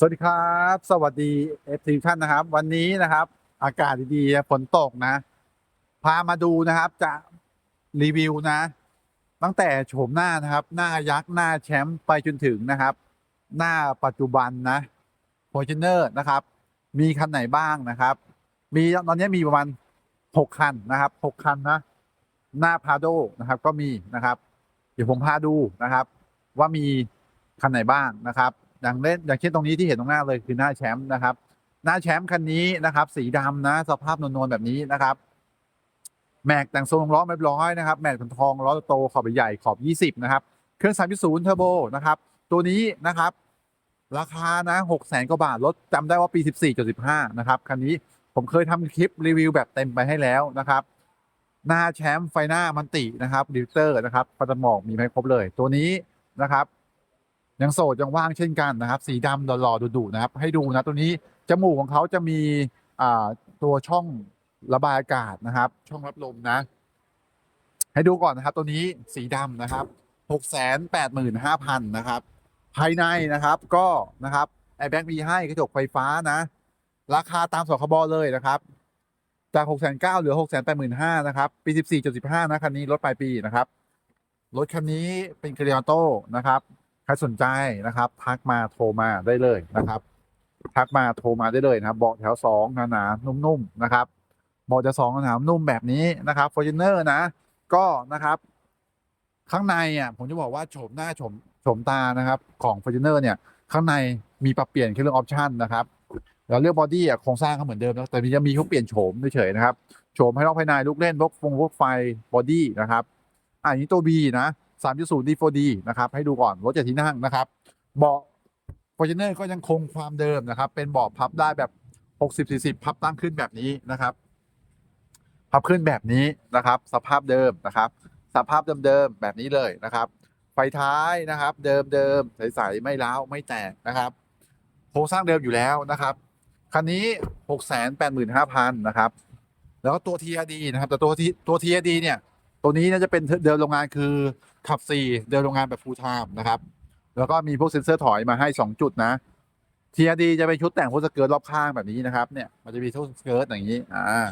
สวัสดีครับ สวัสดีเอฟซีท่านนะครับ วันนี้นะครับ อากาศดีๆฝนตกนะ พามาดูนะครับจะรีวิวนะ ตั้งแต่โฉมหน้านะครับ หน้ายักษ์หน้าแชมป์ไปจนถึงนะครับ หน้าปัจจุบันนะฟอร์จูเนอร์นะครับ มีคันไหนบ้างนะครับ มีตอนนี้มีประมาณหกคันนะครับหกคันนะหน้าพาโดนะครับ ก็มีนะครับ เดี๋ยวผมพาดูนะครับ ว่ามีคันไหนบ้างนะครับ อย่างเล่นอย่างเช่นตรงนี้ที่เห็นตรงหน้าเลยคือหน้าแชมป์นะครับ หน้าแชมป์คันนี้นะครับ สีดำนะ สภาพนวลๆแบบนี้นะครับ แม็กแต่งทรงล้อไม่ร้อยนะครับ แม็กเป็นทองล้อโตขอบใหญ่ขอบ 20 นะครับ เครื่อง 3.0 เทอร์โบนะครับ ตัวนี้นะครับ ราคานะ6 0แสนกว่าบาทรถจำได้ว่าปี 14.15 นะครับคันนี้ผมเคยทำคลิปรีวิวแบบเต็มไปให้แล้วนะครับหน้าแชมป์ไฟหน้ามันตินะครับดิวเตอร์นะครับฟันหมอกมีไม่ครบเลย ตัวนี้นะครับ ยังโสดยังว่างเช่นกันนะครับ สีดำหล่อๆดุๆนะครับ ให้ดูนะตัวนี้จมูกของเขาจะมีอ่าตัวช่องระบายอากาศนะครับ ช่องรับลมนะ ให้ดูก่อนนะครับ ตัวนี้สีดำนะครับหกแสนแปดหมื่นห้าพันนะครับ ภายในนะครับก็นะครับไอแบ็กมีให้กระจกไฟฟ้านะ ราคาตามสคบเลยนะครับ จากหกแสนเก้าเหลือหกแสนแปดหมื่นห้านะครับปีสิบสี่จุดสิบห้านะคันนี้รถปลายปีนะครับรถคันนี้เป็นเกลียร์โต้นะครับ ครสนใจนะครับ ทักมาโทรมาได้เลยนะครับ ทักมาโทรมาได้เลยนะครับเบาะแถวสองหนาๆนุ่มๆนะครับเบาะแถวสองหนาๆนุ่มแบบนี้นะครับฟอร์จูเนอร์นะ ก็นะครับ ข้างในอะผมจะบอกว่าโฉมหน้าโฉมโฉมตานะครับของ f o r t u n e r เนี่ย ข้างในมีปรับเปลี่ยนแค่เรื่องออปชันนะครับแล้วเรื่องบอดี้อะโครงสร้างก็เหมือนเดิมนะแต่จะมีเขาเปลี่ยนโฉมเฉยๆนะครับโฉมให้รอบภายในลูกเล่นพวกฟงพวกไฟบอดี้นะครับอ่าอันนี้ตัว B นะ 3.0 D4D นะครับให้ดูก่อนรถเจ็ดที่นั่งนะครับเบาะ f o r t u n e r ก็ยังคงความเดิมนะครับ เป็นเบาะพับได้แบบ 60-40 พับตั้งขึ้นแบบนี้นะครับ พับขึ้นแบบนี้นะครับ สภาพเดิมนะครับ สภาพเดิมๆแบบนี้เลยนะครับ ไฟท้ายนะครับ เดิมๆใสๆไม่ร้าวไม่แตกนะครับโครงสร้างเดิมอยู่แล้วนะครับคันนี้ 685,000 นะครับ แล้วก็ตัว TRD นะครับ แต่ตัวที่ตัว TRD เนี่ย ตัวนี้น่าจะเป็นเดิมโรงงานคือขับ 4 เดิมโรงงานแบบ full time นะครับ แล้วก็มีพวกเซ็นเซอร์ถอยมาให้ 2 จุดนะ TRD จะเป็นชุดแต่งพวกสเกิร์ตรอบข้างแบบนี้นะครับ เนี่ยมันจะมีทุกสเกิร์ตอย่างนี้อ่า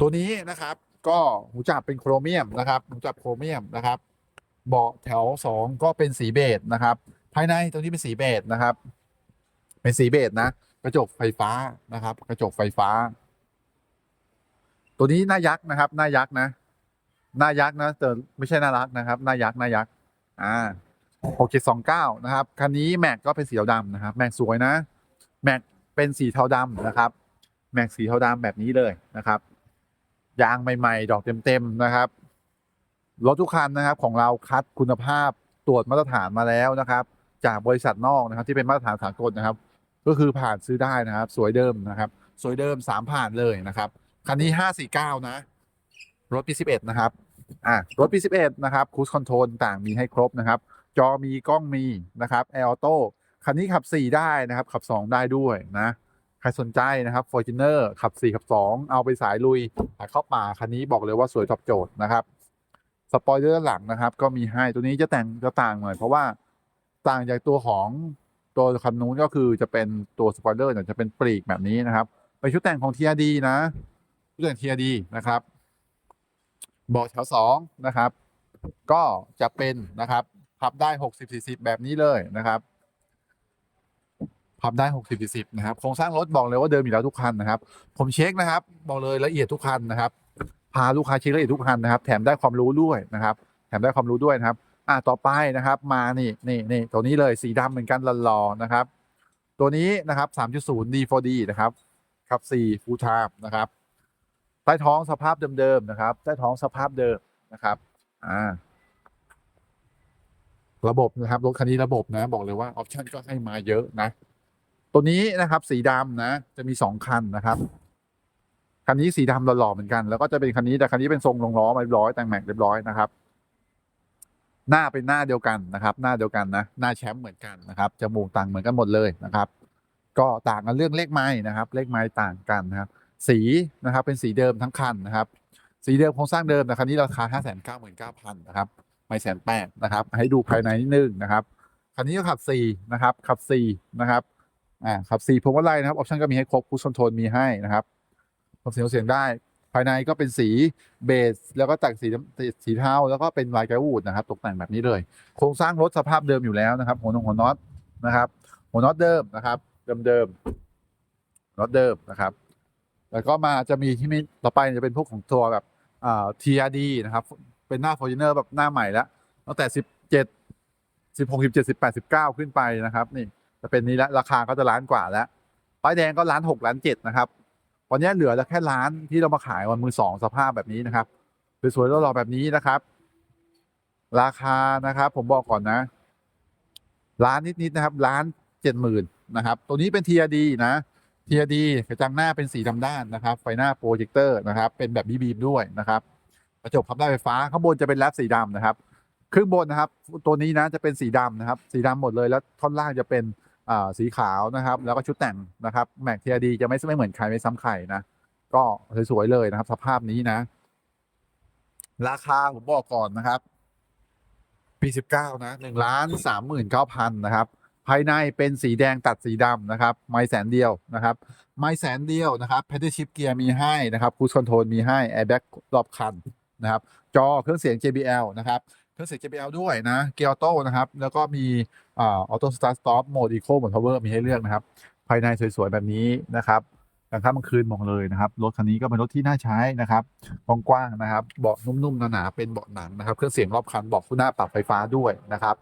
ตัวนี้นะครับ ก็หูจับเป็นโครเมียมนะครับหูจับโครเมียมนะครับเบาะแถวสองก็เป็นสีเบจนะครับ ภายในตรงนี้เป็นสีเบจนะครับ เป็นสีเบจนะ กระจกไฟฟ้านะครับ กระจกไฟฟ้า ตัวนี้หน้ายักษ์นะครับ หน้ายักษ์นะ หน้ายักษ์นะแต่ไม่ใช่น่ารักนะครับหน้ายักษ์หน้ายักษ์อ่าหกเจ็ดสองเก้านะครับคันนี้แม็กก็เป็นสีเทาดำนะครับแม็กสวยนะแม็กเป็นสีเทาดำนะครับแม็กสีเทาดำแบบนี้เลยนะครับยางใหม่ ๆ ดอกเต็มๆนะครับรถทุกคันนะครับของเราคัดคุณภาพตรวจมาตรฐานมาแล้วนะครับ จากบริษัทนอกนะครับที่เป็นมาตรฐานสากลนะครับ ก็คือผ่านซื้อได้นะครับ สวยเดิมนะครับ สวยเดิมสามผ่านเลยนะครับคันนี้ห้าสี่เก้านะ รถปีสิบเอ็ดนะครับอะรถปีสิบเอ็ดนะครับคูสคอนโทรลต่างมีให้ครบนะครับ จอมีกล้องมีนะครับแอร์ออโต้คันนี้ขับสี่ได้นะครับ ขับสองได้ด้วยนะ ใครสนใจนะครับ Fortuner ขับ 4 ขับ 2 เอาไปสายลุยหาเข้าป่าคันนี้บอกเลยว่าสวยตอบโจทย์นะครับสปอยเลอร์หลังนะครับ ก็มีให้ตัวนี้จะแต่งจะต่างหน่อยเพราะว่าต่างจากตัวของตัวคันนู้นก็คือจะเป็นตัวสปอยเลอร์เนี่ยจะเป็นปลีกแบบนี้นะครับเป็นชุดแต่งของ TRD นะชุดแต่ง TRD นะครับ เบาะแถวสองนะครับ ก็จะเป็นนะครับ พับได้60-40แบบนี้เลยนะครับพับได้60 40นะครับโครงสร้างรถบอกเลยว่าเดิมอยู่แล้วทุกคันนะครับ ผมเช็คนะครับ บอกเลยละเอียดทุกคันนะครับ พาลูกค้าเช็คละเอียดทุกคันนะครับ แถมได้ความรู้ด้วยนะครับ แถมได้ความรู้ด้วยนะครับ อ่าต่อไปนะครับ มานี่นี่นี่ตัวนี้เลยสีดำเหมือนกันหล่อๆนะครับ ตัวนี้นะครับ3.0 D4D นะครับขับ4 Full Time นะครับ ใต้ท้องสภาพเดิมๆนะครับ ใต้ท้องสภาพเดิมนะครับ อ่า ระบบนะครับรถคันนี้ระบบนะ บอกเลยว่าออปชั่นก็ให้มาเยอะนะ ตัวนี้นะครับ สีดำนะ จะมีสองคันนะครับ คันนี้สีดำหล่อๆเหมือนกัน แล้วก็จะเป็นคันนี้แต่คันนี้เป็นทรงลงล้อมาเรียบร้อยแต่งแม็กเรียบร้อยนะครับหน้าเป็นหน้าเดียวกันนะครับ หน้าเดียวกันนะ หน้าแชมป์เหมือนกันนะครับจมูกต่างเหมือนกันหมดเลยนะครับ ก็ต่างกันเรื่องเลขไม้นะครับ เลขไม้ต่างกันนะครับ สีนะครับเป็นสีเดิมทั้งคันนะครับ สีเดิมโครงสร้างเดิมแต่คันนี้ราคาห้าแสนเก้าหมื่นเก้าพันนะครับไม่แสนแปดนะครับ ให้ดูภายในนิดนึงนะครับคันนี้ก็ขับสี่นะครับ ขับสี่นะครับอ่าขับสี่พวงมาลัยนะครับออปชั่นก็มีให้ครบคูชคอนโทรลมีให้นะครับลดเสียงเสียงได้ ภายในก็เป็นสีเบส แล้วก็แต่งสีสีเทาแล้วก็เป็นลายแกวูดนะครับ ตกแต่งแบบนี้เลย โครงสร้างรถสภาพเดิมอยู่แล้วนะครับ หัวนงหัวน็อตนะครับ หัวน็อตเดิมนะครับ เดิมเดิมน็อตเดิมนะครับ แล้วก็มาจะมีที่มีต่อไปจะเป็นพวกของตัวแบบอ่า TRD นะครับ เป็นหน้า Fortuner แบบหน้าใหม่แล้วตั้งแต่สิบเจ็ดสิบหกสิบเจ็ดสิบแปดสิบเก้าขึ้นไปนะครับ นี่จะเป็นนี้แล้วราคาก็จะล้านกว่าแล้วป้ายแดงก็ล้านหกล้านเจ็ดนะครับวันนี้เหลือแล้วแค่ล้านที่เรามาขายวันมือสองสภาพแบบนี้นะครับสวยๆแล้วรอแบบนี้นะครับ ราคานะครับ ผมบอกก่อนนะล้านนิดๆนะครับล้านเจ็ดหมื่นนะครับ ตัวนี้เป็น TRD นะ TRD กระจังหน้าเป็นสีดำด้านนะครับ ไฟหน้าโปรเจคเตอร์นะครับ เป็นแบบบีบีมด้วยนะครับกระจกพับได้ไฟฟ้าข้างบนจะเป็นแรปสีดำนะครับครึ่งบนนะครับ ตัวนี้นะจะเป็นสีดำนะครับ สีดำหมดเลยแล้วท่อนล่างจะเป็นอ่าสีขาวนะครับ แล้วก็ชุดแต่งนะครับแม็กทีดีจะไม่ไม่เหมือนใครไม่ซ้ำใครนะก็สวยๆเลยนะครับ สภาพนี้นะ ราคาผมบอกก่อนนะครับปีสิบเก้านะหนึ่งล้านสามหมื่นเก้าพันนะครับ ภายในเป็นสีแดงตัดสีดำนะครับ ไม้แสนเดียวนะครับ ไม้แสนเดียวนะครับแพดเดิลชิพเกียร์มีให้นะครับคูสคอนโทรลมีให้แอร์แบ็กรอบคันนะครับ จอเครื่องเสียง JBL นะครับเครื่องเสียง JBL ด้วยนะเกียร์ออโต้นะครับ แล้วก็มีอ่าออโต้สตาร์ทสต็อปโหมดอีโคโหมดพาวเวอร์มีให้เลือกนะครับ ภายในสวยๆ แบบนี้นะครับกลางค่ำกลางคืนมองเลยนะครับ รถคันนี้ก็เป็นรถที่น่าใช้นะครับกว้างๆนะครับ เบาะนุ่มๆหนาๆเป็นเบาะหนังนะครับ เครื่องเสียงรอบคันเบาะคู่หน้าปรับไฟฟ้าด้วยนะครับ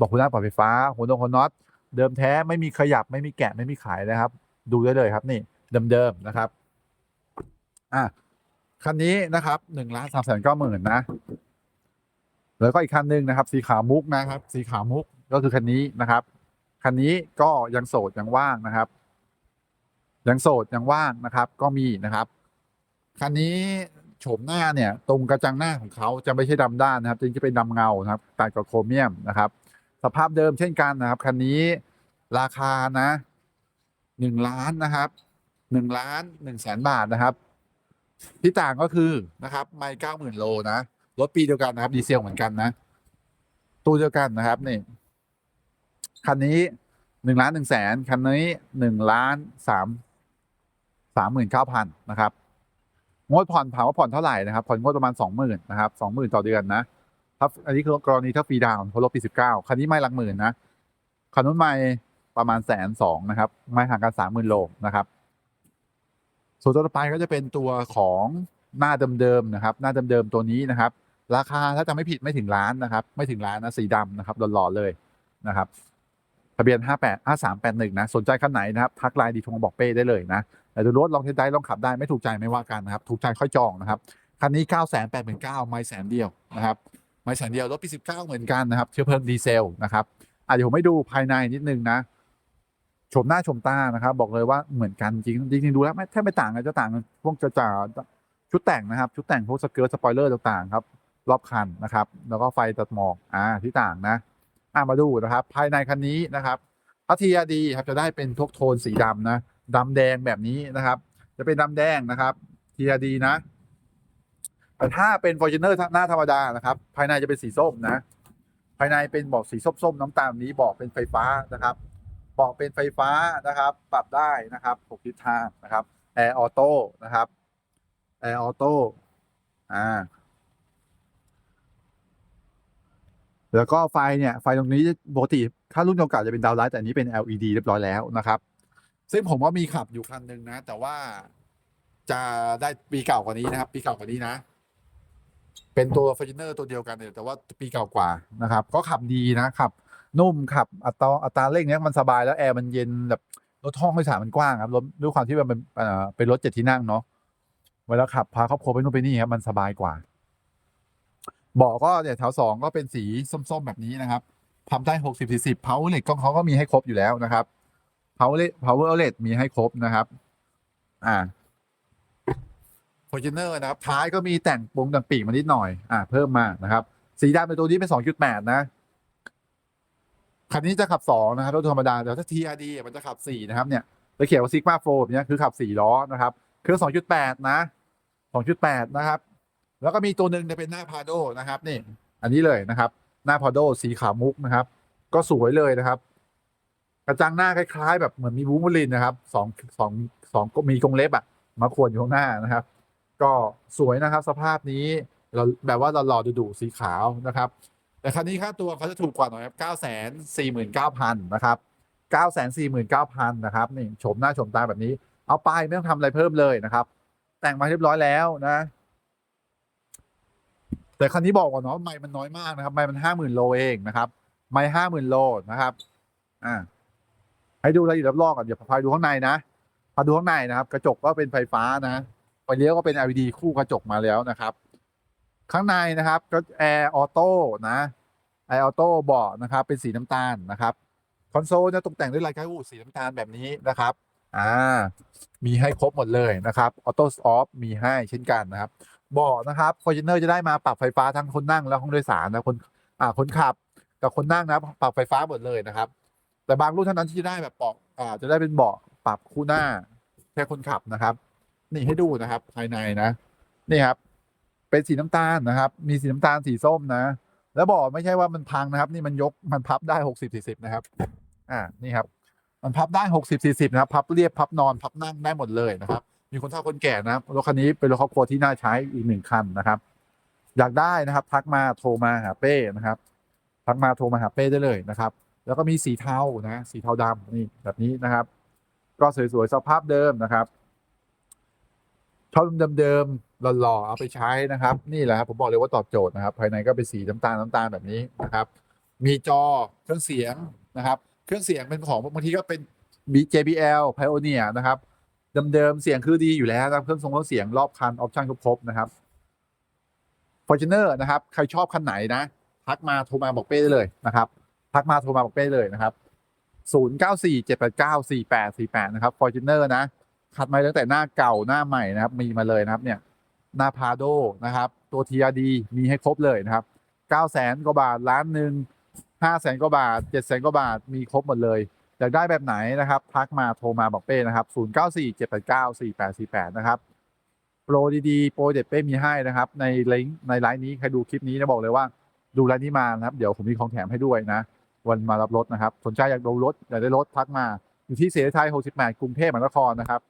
บาะคู่หน้าปรับไฟฟ้าหัวดงหัวน็อตเดิมแท้ไม่มีขยับไม่มีแกะไม่มีขายนะครับ ดูได้เลยครับนี่เดิมๆนะครับอะคันนี้นะครับหนึ่งล้านสามแสนเก้าหมื่นนะ แล้วก็อีกคันหนึ่งนะครับ สีขาวมุกนะครับ สีขาวมุกก็คือคันนี้นะครับ คันนี้ก็ยังโสดยังว่างนะครับ ยังโสดยังว่างนะครับ ก็มีนะครับ คันนี้โฉมหน้าเนี่ย ตรงกระจังหน้าของเขาจะไม่ใช่ดำด้านนะครับจริงจะเป็นดำเงานะครับตัดกับโครเมียมนะครับ สภาพเดิมเช่นกันนะครับ คันนี้ราคานะหนึ่งล้านนะครับหนึ่งล้านหนึ่งแสนบาทนะครับ ที่ต่างก็คือนะครับ ไม่เก้าหมื่นโลนะรถปีเดียวกันนะครับ ดีเซลเหมือนกันนะตัวเดียวกันนะครับนี่คันนี้หนึ่งล้านหนึ่งแสนคันนี้หนึ่งล้านสามสามหมื่นเก้าพันนะครับงวดผ่อนถามว่าผ่อนเท่าไหร่นะครับผ่อนงวดประมาณสองหมื่นนะครับสองหมื่นต่อเดือนนะ ถ้าอันนี้คือกรณีถ้าฟรีดาวน์เพราะรถปีสิบเก้าคันนี้ไม่หลักหมื่นนะคันนู้นไม่ประมาณแสนสองนะครับ ไม่ห่างกันสามหมื่นโลนะครับ ส่วนตัวต่อไปก็จะเป็นตัวของหน้าเดิมๆนะครับ หน้าเดิมๆตัวนี้นะครับ ราคาถ้าจำไม่ผิดไม่ถึงล้านนะครับ ไม่ถึงล้านนะสีดำนะครับหล่อๆเลยนะครับทะเบียน 58 5381 นะ สนใจคันไหนนะครับ ทักไลน์ดีทงบอกเป้ได้เลยนะแต่ดูรถลองเทสได้ลองขับได้ไม่ถูกใจไม่ว่ากันนะครับ ถูกใจค่อยจองนะครับ คันนี้ 9 8 9 0 0 0ไม่แสนเดียวนะครับ ไม่แสนเดียวรถปี 19 เหมือนกันนะครับ เชื้อเพลิงดีเซลนะครับอะเดี๋ยวผมให้ดูภายในนิดนึงนะชมหน้าชมตานะครับ บอกเลยว่าเหมือนกันจริงจริงดูแล้วไม่แทบไม่ต่างกันจะต่างกันพวกจะจ่าชุดแต่งนะครับ ชุดแต่งพวกสเกิร์ตสปอยเลอร์ต่างๆครับ รอบคันนะครับ แล้วก็ไฟตัดหมอกอ่าที่ต่างนะอ่ามาดูนะครับ ภายในคันนี้นะครับพัทยาดีครับจะได้เป็นทกโทนสีดำนะดำแดงแบบนี้นะครับ จะเป็นดำแดงนะครับทียดีนะ แต่ถ้าเป็น f o r t u n e r หน้าธรรมดานะครับ ภายในจะเป็นสีส้มนะ ภายในเป็นเบอกสีส้มๆน้ำตาลนี้เบอกเป็นไฟฟ้านะครับเบอกเป็นไฟฟ้านะครับ ปรับได้นะครับหกทิศทางนะครับแอร์ออโต้นะครับแอร์ออโต้อ่าแล้วก็ไฟเนี่ย ไฟตรงนี้ปกติถ้ารุ่นเก่าๆจะเป็นดาวไลท์แต่อันนี้เป็น LED เรียบร้อยแล้วนะครับ ซึ่งผมว่ามีขับอยู่คันหนึ่งนะ แต่ว่าจะได้ปีเก่ากว่านี้นะครับ ปีเก่ากว่านี้นะ เป็นตัว f o r t u n e r ตัวเดียวกันเนี่ยแต่ว่าปีเก่ากว่านะครับ ก็ขับดีนะขับ นุ่มขับอัตราอัตราเร่งเนี้ยมันสบายแล้วแอร์มันเย็นแบบรถห้องโดยสารมันกว้างครับรถด้วยความที่มันเป็นเป็นรถเจ็ดที่นั่งเนาะเวลาขับพาครอบครัวไปนู่นไปนี่ครับมันสบายกว่าเบาะก็เนี่ยแถวสองก็เป็นสีส้มๆแบบนี้นะครับทำได้หกสิบสี่สิบเพาเล็กก็เขาก็มีให้ครบอยู่แล้วนะครับเพาเล็ก power outlet มีให้ครบนะครับ อ่า f o r t u n e r นะครับท้ายก็มีแต่งปงแต่งปีกมานิดหน่อยอ่าเพิ่มมานะครับ สีดำในตัวนี้เป็นสองจุดแปดนะ คันนี้จะขับสองนะครับรถธรรมดาแต่ถ้า TRD อะมันจะขับสี่นะครับเนี่ยจะเขียนว่าซิกมาโฟแบบเนี้ยคือขับสี่ล้อนะครับเครื่องสองจุดแปดนะสองจุดแปดนะครับ แล้วก็มีตัวหนึ่งเนี่ยเป็นหน้าพาโดนะครับนี่ อันนี้เลยนะครับ หน้าพาโดสีขาวมุกนะครับ ก็สวยเลยนะครับกระจังหน้าคล้ายๆ แบบเหมือนมีบูมบอลินนะครับสองสองสองก็มีกรงเล็บอะมาขวนอยู่ข้างหน้านะครับ ก็สวยนะครับสภาพนี้เราแบบว่าเราหล่อดุๆสีขาวนะครับ แต่คันนี้ค่าตัวเขาจะถูกกว่าหน่อยครับเก้าแสนสี่หมื่นเก้าพันนะครับเก้าแสนสี่หมื่นเก้าพันนะครับนี่ชมหน้าชมตาแบบนี้ เอาไปไม่ต้องทำอะไรเพิ่มเลยนะครับ แต่งมาเรียบร้อยแล้วนะ แต่คันนี้บอกก่อนเนาะไม่มันน้อยมากนะครับไม่มันห้าหมื่นโลเองนะครับ ไม่ห้าหมื่นโลนะครับ อ่า ให้ดูรายละเอียดรอบๆก่อนเดี๋ยวพาไปดูข้างในนะพาดูข้างในนะครับ กระจกก็เป็นไฟฟ้านะ ไฟเลี้ยวก็เป็น LED คู่กระจกมาแล้วนะครับ ข้างในนะครับก็แอร์ออโต้นะแอร์ออโต้เบาะนะครับ เป็นสีน้ำตาลนะครับคอนโซลจะตกแต่งด้วยลายกระหูสีน้ำตาลแบบนี้นะครับอ่ามีให้ครบหมดเลยนะครับออโต้ออฟมีให้เช่นกันนะครับเบาะนะครับฟอร์จูเนอร์จะได้มาปรับไฟฟ้าทั้งคนนั่งและห้องโดยสารนะคนอ่าคนขับกับคนนั่งนะปรับไฟฟ้าหมดเลยนะครับ แต่บางรุ่นเท่านั้นที่จะได้แบบเบาะอ่าจะได้เป็นเบาะปรับคู่หน้าแค่คนขับนะครับ นี่ให้ดูนะครับ ภายในนะนี่ครับ เป็นสีน้ำตาลนะครับ มีสีน้ำตาลสีส้มนะ แล้วบาะไม่ใช่ว่ามันพังนะครับ นี่มันยกมันพับได้หกสิบสี่สิบนะครับ อ่านี่ครับ มันพับได้หกสิบสี่สิบนะครับ พับเรียบพับนอนพับนั่งได้หมดเลยนะครับ มีคนเฒ่าคนแก่นะครับรถคันนี้เป็นรถครอบครัวที่น่าใช้อีกหนึ่งคันนะครับ อยากได้นะครับ ทักมาโทรมาหาเป้นะครับ ทักมาโทรมาหาเป้ได้เลยนะครับ แล้วก็มีสีเทานะ สีเทาดำนี่แบบนี้นะครับ ก็สวยๆสภาพเดิมนะครับ ชอบเดิมๆหล่อๆเอาไปใช้นะครับ นี่แหละครับผมบอกเลยว่าตอบโจทย์นะครับ ภายในก็เป็นสีน้ำตาลน้ำตาลแบบนี้นะครับ มีจอเครื่องเสียงนะครับ เครื่องเสียงเป็นของบางทีก็เป็น JBL Pioneer นะครับเดิมๆเสียงคือดีอยู่แล้วนะครับเครื่องทรงเครื่องเสียงรอบคันออปชั่นครบๆนะครับ Fortuner นะครับ ใครชอบคันไหนนะทักมาโทรมาบอกเป้ได้เลยนะครับทักมาโทรมาบอกเป้เลยนะครับ 0 9 4 7 8 9 4 8 4 8 นะครับ Fortuner นะ คัดมาตั้งแต่หน้าเก่าหน้าใหม่นะครับ มีมาเลยนะครับเนี่ยหน้าพาโดนะครับ ตัว TRD มีให้ครบเลยนะครับ9แสนกว่าบาทล้านหนึ่ง5แสนกว่าบาท7แสนกว่าบาทมีครบหมดเลยอยากได้แบบไหนนะครับทักมาโทรมาบอกเป้นะครับ0 9 4 7 8 9 4 8 4 8นะครับโปรดีๆโปรเด็ดเป้มีให้นะครับ ในลิงก์ในไลน์นี้ใครดูคลิปนี้นะบอกเลยว่าดูไลน์นี้มานะครับ เดี๋ยวผมมีของแถมให้ด้วยนะวันมารับรถนะครับ สนใจอยากดูรถอยากได้รถทักมาอยู่ที่เสรีไทย68กรุงเทพมหานครนะครับ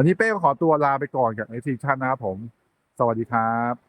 วันนี้เป้ขอตัวลาไปก่อนกับเอซิชันนะครับผม สวัสดีครับ